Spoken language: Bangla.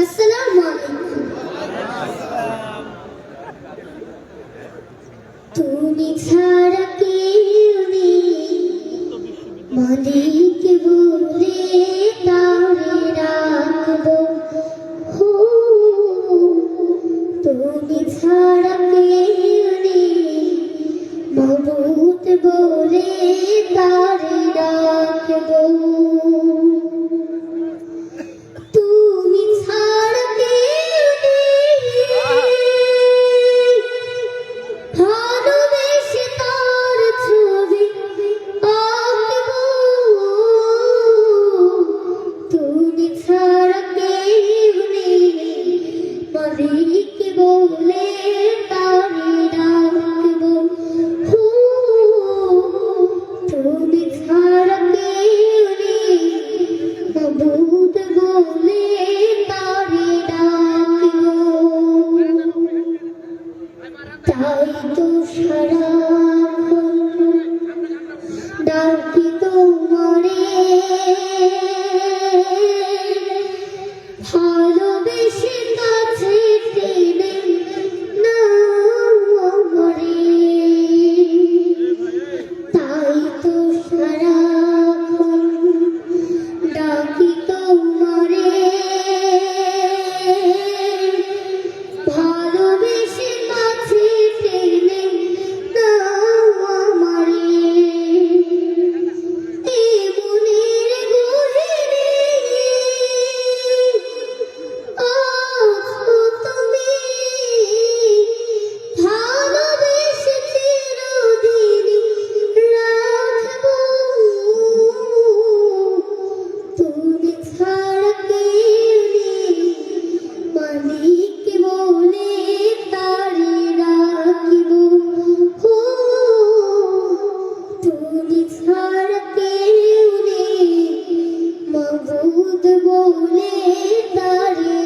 আসসালামু তুমি মালিক বলে তারে রাখব তুমি ছাড়া কেউ নেই বলে রাখব তাই তো সারা ডাকি তো মরে দুধ বলে তারে